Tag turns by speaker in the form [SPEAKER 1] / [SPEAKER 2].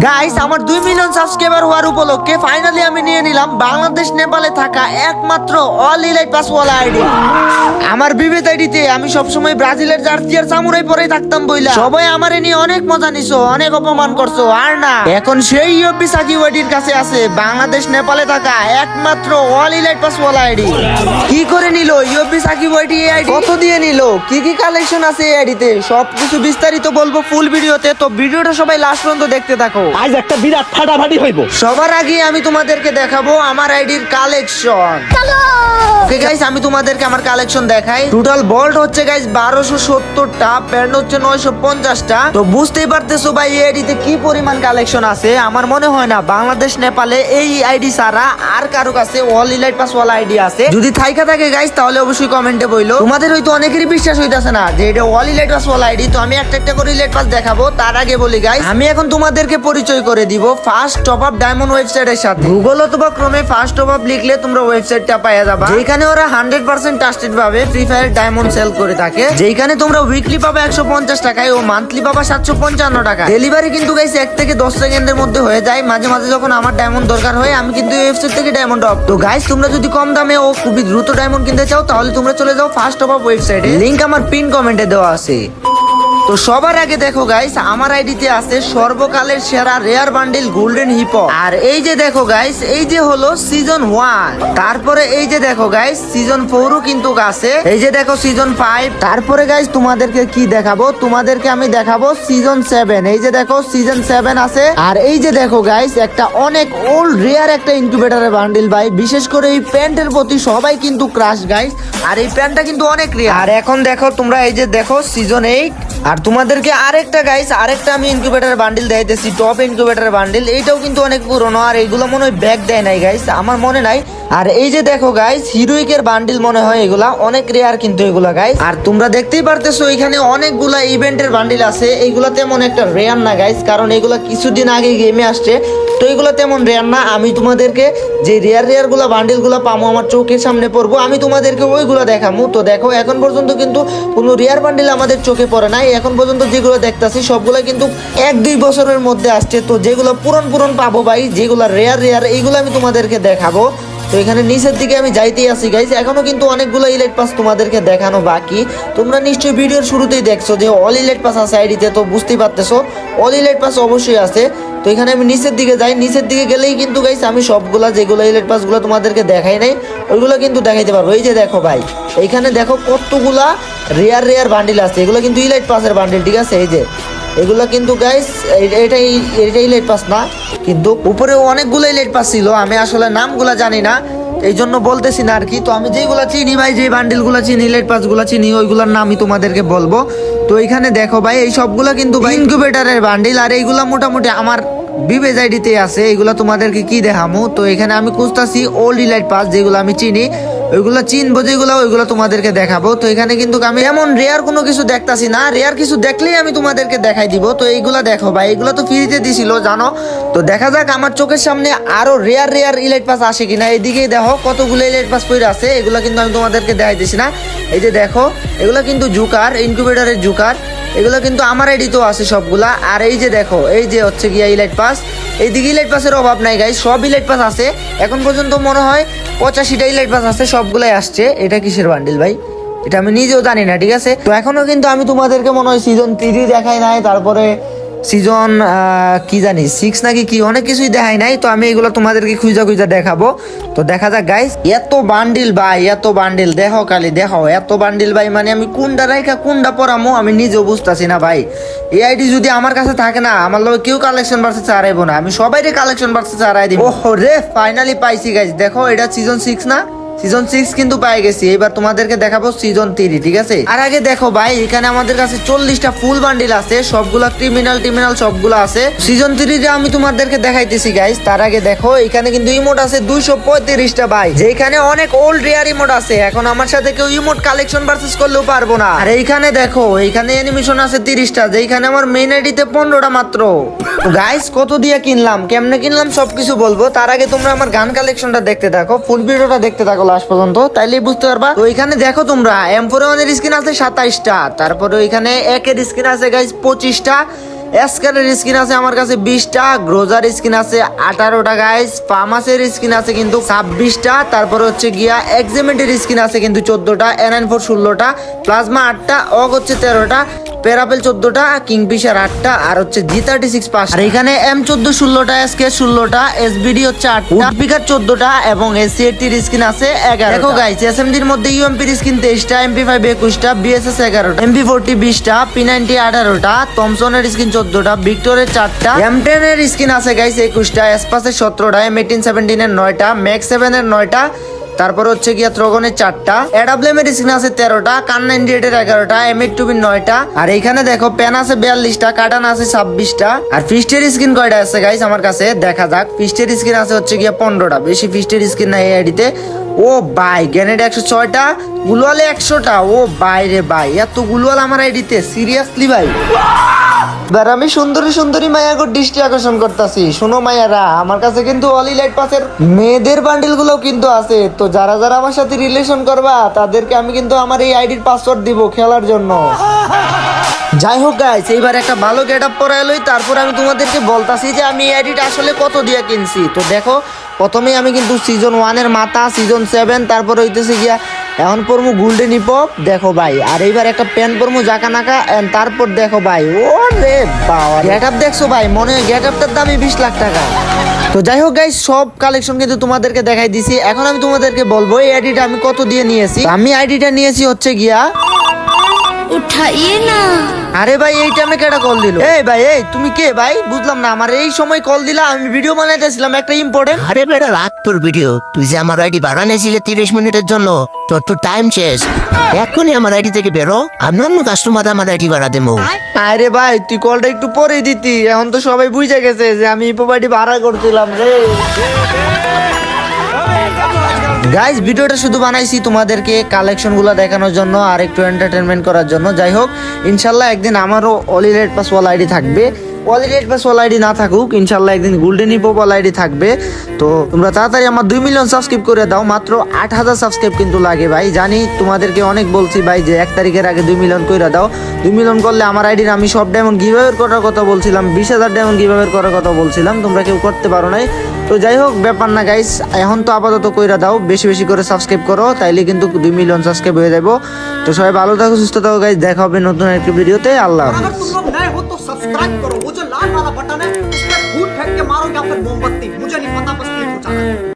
[SPEAKER 1] Guys আমার দুই million subscriber হওয়ার উপলক্ষে ফাইনালি আমি নিয়ে নিলাম বাংলাদেশ, নেপালে থাকা একমাত্র অল ইলাইট পাসওয়ালা আইডি আমার বিবেত আইডিতে আমি সবসময় ব্রাজিলের জার্সি আর সামুরাই পরেই থাকতাম বইলা। সবাই আমারে নিয়ে অনেক মজা নিছো, অনেক অপমান করছ, আর না। এখন সেই ইউপি সাকি ওয়াইডির কাছে আছে বাংলাদেশ, নেপালে থাকা একমাত্র অল ইলাইট পাসওয়ালা আইডি কি করে নিল ইউপি সাকি ওয়াইডি এই আইডি কত দিয়ে নিল? কি কি কালেকশন আছে এই আইডিতে সবকিছু বিস্তারিত বলব ফুল ভিডিওতে, তো ভিডিওটা সবাই লাস্ট পর্যন্ত দেখতে থাকো।
[SPEAKER 2] আজ একটা বিরাট ফাটাফাটি হইব।
[SPEAKER 1] সবার আগে আমি তোমাদেরকে দেখাবো আমার আইডির কালেকশন। ওকে গাইস আমি তোমাদেরকে আমার কালেকশন দেখাই। টোটাল বল্ট হচ্ছে গাইস বারোশো সত্তরটা প্যান্ট হচ্ছে নয়শো পঞ্চাশটা। তো বুঝতেই পারতেছো ভাই এই আইডিতে কি পরিমাণ কালেকশন আছে? আমার মনে হয় না বাংলাদেশ নেপালে এই আইডি ছাড়া আর কারও কাছে অল ইলাইট পাস ওয়ালা আইডি আছে। যদি থাইকা থাকে গাইস তাহলে অবশ্যই কমেন্টে বইলো। তোমাদের হয়তো অনেকেরই বিশ্বাস হইতাছে না যে এটা অল ইলাইট পাস ওয়ালা আইডি তো আমি একটা একটা করে ইলাইট পাস দেখাবো তার আগে বলি গাইস আমি এখন তোমাদেরকে পরিচয় করে দিব ফার্স্ট টপ আপ ডায়মন্ড ওয়েবসাইটের সাথে। গুগল অথবা ক্রমে ফার্স্ট টপ আপ লিখলে তোমরা ওয়েবসাইটটা পাওয়া যাবা। যেখানে ওরা হান্ড্রেড পার্সেন্ট ট্রাস্টেড ভাবে ফ্রি ফায়ার ডায়মন্ড সেল করে থাকে। যেখানে তোমরা উইকলি পাবে একশো পঞ্চাশ টাকায় ও মান্থলি পাবা সাতশো পঞ্চান্ন টাকা ডেলিভারি কিন্তু গাইস এক থেকে দশ সেকেন্ডের মধ্যে হয়ে যায়। মাঝে মাঝে যখন আমার ডায়মন্ড দরকার হয়, আমি কিন্তু ওয়েবসাইট থেকে ডায়মন্ড অফ তো গাইস তোমরা যদি কম দামে ও খুবই দ্রুত ডায়মন্ড কিনতে চাও, তাহলে তোমরা চলে যাও ফার্স্ট টপ আপ ওয়েবসাইটে লিঙ্ক আমার পিন কমেন্টে দেওয়া আছে। তো সবার আগে দেখো গাইস আমার আইডিতে আছে সর্বকালের সেরা রেয়ার বান্ডিল গোল্ডেন হিপ আর এই যে দেখো গাইস এই যে হলো সিজন ওয়ান তারপরে এই যে দেখো গাইস সিজন ফোরও কিন্তু আছে। এই যে দেখো সিজন ফাইভ তারপরে গাইস তোমাদেরকে কি দেখাবো? তোমাদেরকে আমি দেখাবো সিজন সেভেন এই যে দেখো সিজন সেভেন আছে। আর এই যে দেখো গাইস একটা অনেক ওল্ড রেয়ার একটা ইনকিউবেটরের বান্ডিল ভাই। বিশেষ করে এই প্যান্টের প্রতি সবাই কিন্তু ক্রাশ গাইস আর এই প্যান্টটা কিন্তু অনেক রেয়ার আর এখন দেখো, তোমরা এই যে দেখো সিজন এইট আর তোমাদেরকে আরেকটা গাইস আরেকটা আমি ইনকিউবেটর বান্ডিল দেখাইতেছি টপ ইনকিউবেটর বান্ডিল এইটাও কিন্তু অনেক পুরনো আর এইগুলো মনে হয় ব্যাগ দেয় নাই গাইস আমার মনে নাই। আর এই যে দেখো গাইস হিরোইকের বান্ডিল মনে হয় এগুলা, অনেক রেয়ার কিন্তু এগুলা গাইস আর তোমরা দেখতেই পারতেছো, এখানে অনেকগুলা ইভেন্টের বান্ডিল আছে। এইগুলা তেমন একটা রেয়ার না গাইস কারণ এগুলা কিছুদিন আগে গেমে আসছে। তো এগুলো তেমন রেয়ার না। আমি তোমাদেরকে যে রেয়ার রেয়ারগুলা বান্ডিলগুলা পাবো আমার চোখের সামনে পড়ব, আমি তোমাদেরকে ওইগুলো দেখামু। তো দেখো, এখন পর্যন্ত কিন্তু কোনো রেয়ার বান্ডিল আমাদের চোখে পড়ে নাই। এখন পর্যন্ত যেগুলো দেখতেছি, সবগুলো কিন্তু এক দুই বছরের মধ্যে আসছে। তো যেগুলো পুরন পুরন পাবো ভাই, যেগুলো রেয়ার রেয়ার এইগুলো আমি তোমাদেরকে দেখাবো। তো এখানে নিচের দিকে আমি যাইতেই আসি গাইস এখনও কিন্তু অনেকগুলো ইলেট পাস তোমাদেরকে দেখানো বাকি। তোমরা নিশ্চয়ই ভিডিওর শুরুতেই দেখছ যে অল ইলেট পাস আছে আইডিতে, তো বুঝতেই পারতেছো। অল ইলেট পাস অবশ্যই আছে। তো এখানে আমি নিচের দিকে যাই, নিচের দিকে গেলেই কিন্তু গাইস আমি সবগুলা যেগুলো ইলেট পাসগুলো তোমাদেরকে দেখাই নাই, ওইগুলো কিন্তু দেখাইতে পারব। এই যে দেখো ভাই এইখানে দেখো কতগুলা রেয়ার রেয়ার বান্ডিল আছে। এগুলো কিন্তু ইলেট পাসের বান্ডিল ঠিক আছে? এই যে, এগুলো কিন্তু গাইস এটাই এটাই ইলেট পাস না, কিন্তু উপরে অনেকগুলো ইলেট পাস ছিল। আমি আসলে নামগুলো জানি না এই জন্য বলতেছি না আর কি। তো আমি যেইগুলো চিনি ভাই যে বান্ডিলগুলো চিনি, লেট পাসগুলো চিনি, ওইগুলোর নাম আমি তোমাদেরকে বলব। তো এইখানে দেখো ভাই, এই সবগুলা কিন্তু ইনকিউবেটারের বান্ডিল, আর এইগুলা মোটামুটি আমার বিবেজ আইডিতে আছে। এইগুলো তোমাদেরকে কি দেখামো? তো এখানে আমি খুঁজতাছি ওল্ড ইলাইট পাস যেগুলো আমি চিনি। ওইগুলো চিনবো, যেগুলো ওইগুলো তোমাদেরকে দেখাবো। তো এখানে কিন্তু আমি এমন রেয়ার কোনো কিছু দেখতাছি না। রেয়ার কিছু দেখলেই আমি তোমাদেরকে দেখাই দিব। তো এইগুলা দেখো ভাই এগুলো তো ফ্রিতে দিছিল, জানো? তো দেখা যাক আমার চোখের সামনে আরও রেয়ার রেয়ার ইলাইট পাস আসে কিনা। এইদিকেই দেখো, কতগুলো ইলাইট পাস পড়ে আছে। এগুলো কিন্তু আমি তোমাদেরকে দেখাই দেখাইতেছি না। এই যে দেখো, এগুলো কিন্তু জুকার ইনকিউবেটরের জুকার। এগুলো কিন্তু আমার আইডিতেও আছে সবগুলা। আর এই যে দেখো, এই যে হচ্ছে গিয়া ইলাইট পাস এইদিকে ইলাইট পাসের অভাব নাই গাই সব ইলাইট পাস আছে। এখন পর্যন্ত মনে হয় পঁচাশিটা ইলাইট পাস আছে, সবগুলাই আসছে। এটা কিসের বান্ডিল ভাই? এটা আমি নিজেও জানি না, ঠিক আছে? তো এখনও কিন্তু আমি তোমাদেরকে মনে হয় সিজন থ্রি দেখাই নাই, তারপরে সিজন কি জানি সিক্স নাকি কি, অনেক কিছুই দেখাই নাই, তো আমি এগুলো তোমাদেরকে খুঁজা খুঁজা দেখাবো। তো দেখা যাক গাইস এত বান্ডিল ভাই, এত বান্ডিল দেখো কালি দেখো, এত বান্ডিল ভাই মানে আমি কোনটা রাইখা, কোনটা পরামো, আমি নিজেও বুঝতেছি না ভাই। এই আইডি যদি আমার কাছে থাকে না, আমার লোক কেউ কালেকশন বাড়ছে চারাইবো না, আমি সবাই কালেকশন বাড়ছে চারাই দিব। ওহ রে ফাইনালি পাইছি গাইস দেখো, এটা সিজন সিক্স না? সিজন সিক্স কিন্তু পাই গেছি। এবার তোমাদেরকে দেখাবো সিজন থ্রি ঠিক আছে? আর আগে দেখো ভাই, এখানে আমাদের কাছে চল্লিশটা ফুল বান্ডিল আছে। সবগুলা ক্রিমিনাল টিমিনাল সবগুলো আছে। সিজন থ্রিতে আমি তোমাদেরকে দেখাইতেছি গাইস তার আগে দেখো, এখানে কিন্তু ইমোট আছে দুইশো পঁয়ত্রিশটা ভাই। যেখানে অনেক ওল্ড রেয়ার ইমোট আছে। এখন আমার সাথে কেউ ইমোট কালেকশন পারচেস করলেও পারব না। আর এইখানে দেখো, এইখানে অ্যানিমেশন আছে তিরিশটা যেখানে আমার মেইন আইডিতে পনেরোটা মাত্র। গাইস কত দিয়ে কিনলাম? কেমনে কিনলাম সবকিছু বলব। তার আগে তোমরা আমার গান কালেকশনটা দেখতে থাকো ফুল ভিডিওটা দেখতে থাকো লাস্ট পর্যন্ত তাইলেই বুঝতে পারবা? তো এখানে দেখো তোমরা এম ফোর ওয়ানের স্ক্রিন আছে সাতাইশটা, তারপরে ওইখানে একের স্ক্রিন আছে গাইস পঁচিশটা এসকারের স্কিন আছে আমার কাছে বিশটা গ্রোজার স্কিন আছে আঠারোটা গাইস ফার্মাসের স্কিন আছে কিন্তু ছাব্বিশটা, তারপরে হচ্ছে গিয়া এক্সিমেন্টের স্কিন আছে কিন্তু চোদ্দটা এনআইন ফোর ষোলোটা প্লাজমা আটটা অগ হচ্ছে তেরোটা পেরাপেল চোদ্দটা কিংফিশার আটটা আর হচ্ছে জি থার্টি সিক্স পাঁচ আর এখানে এম চোদ্দ ষোলোটা এসকে ষোলোটা এসবিডি হচ্ছে আটটা উডপিকার চোদ্দটা এবং এসসি এইটির স্কিন আছে এগারো দেখো গাইস এসএমডির মধ্যে ইউএমপির স্কিন তেইশটা এমপি ফাইভ একুশটা বিএসএস এগারোটা এমপি ফোরটি বিশটা পি নাইনটি আঠারোটা থমসনের স্কিন চোদ্দটা ভিক্টোরের চারটা এম টেন এর স্কিন আছে গাইস একুশটা এসপাসের সতেরোটা এম এইটিন সেভেন্টিনের নয়টা ম্যাক্স সেভেনের নয়টা তারপর হচ্ছে গিয়া থ্রোগনের চারটা অ্যাডাব্লেম এর স্ক্রিন আছে তেরোটা কান নাইনটি এর এগারোটা এম এইট টুবির নয়টা। আর এইখানে দেখো পেন আছে বিয়াল্লিশটা কাটান আছে ছাব্বিশটা। আর ফিস্টের স্ক্রিন কয়টা আছে গাইস আমার কাছে দেখা যাক। ফিস্টের স্ক্রিন আছে হচ্ছে গিয়া পনেরোটা। বেশি ফিস্টের স্ক্রিন নাই এই আইডিতে। ও বাই গ্যানেড একশো ছয়টা, গুলওয়ালে একশোটা। ও ভাই রে ভাই, এত গুলওয়াল আমার আইডিতে। সিরিয়াসলি ভাই? এবার আমি সুন্দরী সুন্দরী মায়াগো দৃষ্টি আকর্ষণ করতেছি। শোনো মায়ারা, আমার কাছে কিন্তু অলি লাইট পাসের মেয়েদের বান্ডিলগুলো কিন্তু আছে। তো যারা যারা আমার সাথে রিলেশন করবা, তাদেরকে আমি কিন্তু আমার এই আইডির পাসওয়ার্ড দিব খেলার জন্য। যাই হোক গাইস এইবার একটা ভালো গেট আপ পরে এলোই তারপর আমি তোমাদেরকে বলতাছি যে আমি এই আইডিটা আসলে কত দিয়ে কিনছি। তো দেখো, প্রথমেই আমি কিন্তু সিজন ওয়ানের মাথা সিজন সেভেন তারপর হইতেছে গিয়া এখন পরমু গোল্ডেন হিপপ দেখো ভাই। আর এইবার একটা প্যান্ট পরমু জাকা নাকা তারপর দেখো ভাই ও রে। বাবা গেট আপ দেখছ ভাই, মনে হয় গেট আপটার দামই বিশ লাখ টাকা। তো যাই হোক গাই সব কালেকশন কিন্তু তোমাদেরকে দেখাই দিছি। এখন আমি তোমাদেরকে বলব, এই আইডিটা আমি কত দিয়ে নিয়েছি? আমি আইডিটা নিয়েছি হচ্ছে গিয়া
[SPEAKER 3] উঠাইয়ে না।
[SPEAKER 1] আরে ভাই এইটা আমি কেটা কল দিল? এই ভাই এই তুমি কে ভাই? বুঝলাম না আমার এই সময় কল দিলা আমি ভিডিও বানাইতেছিলাম একটা ইম্পর্টেন্ট
[SPEAKER 4] আরে বেটা রাত তোর ভিডিও তুই যে আমার আইডি বানানেছিলে তিরিশ মিনিটের জন্য তোর তো টাইম শেষ। এখনই আমার আইডি থেকে বেরো আমি অন্য কাস্টমার আমার আইডি বাড়া দেবো।
[SPEAKER 1] আরে ভাই তুই কলটা একটু পরে দিতি এখন তো সবাই বুঝে গেছে যে আমি ইপো বাড়ি ভাড়া করছিলাম রে। গাইজ ভিডিওটা শুধু বানাইছি তোমাদেরকে কালেকশনগুলা দেখানোর জন্য আর একটু এন্টারটেনমেন্ট করার জন্য। যাই হোক, ইনশাল্লাহ একদিন আমারও অলি রেড পাসওয়াল আইডি থাকবে। অলি রেড পাস ওয়াল আইডি না থাকুক, ইনশাল্লাহ একদিন গোল্ডেন ইপো ওয়াল আইডি থাকবে। তো তোমরা তাড়াতাড়ি আমার দুই মিলিয়ন সাবস্ক্রাইব করে দাও, মাত্র আট হাজার সাবস্ক্রাইব কিন্তু লাগে ভাই। জানি তোমাদেরকে অনেক বলছি ভাই যে এক তারিখের আগে দুই মিলিয়ন করে দাও। দুই মিলিয়ন করলে আমার আইডির আমি সব ডায়মন্ড গিভাবের করার কথা বলছিলাম, বিশ হাজার ডায়মন্ড গিভাবের করার কথা বলছিলাম, তোমরা কেউ করতে পারো নাই। তো যাই হোক, ব্যাপার না গাইস এখন তো আপাতত কইরা দাও, বেশি বেশি করে সাবস্ক্রাইব করো, তাইলে কিন্তু দুই মিলিয়ন সাবস্ক্রাইব হয়ে যাব তো সবাই ভালো থাকো, সুস্থ থাকো গাইস দেখা হবে নতুন একটি ভিডিওতে আল্লাহ হাফিজ।
[SPEAKER 5] वाला बटन है। उसमें फूट फेंक के मारो या फिर मोमबत्ती? मुझे नहीं पता, बस ये पूछा